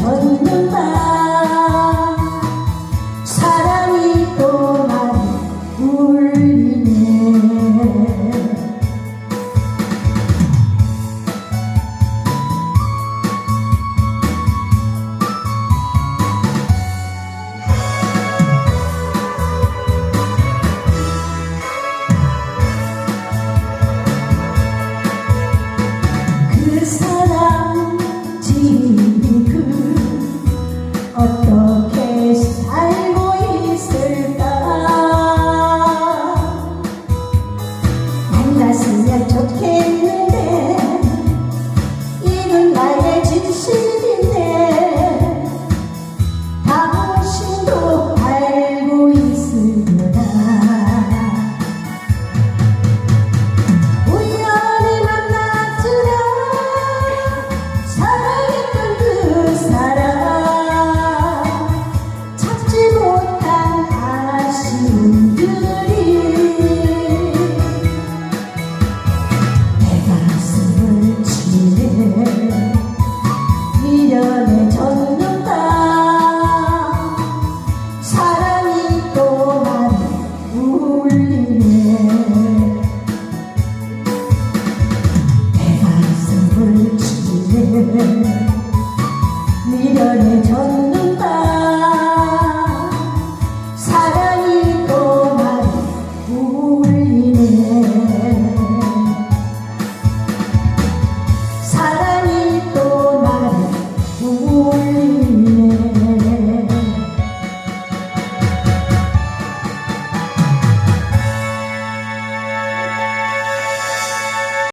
젖는다 사랑이 또 많이 울리네. 그 사랑 Okay.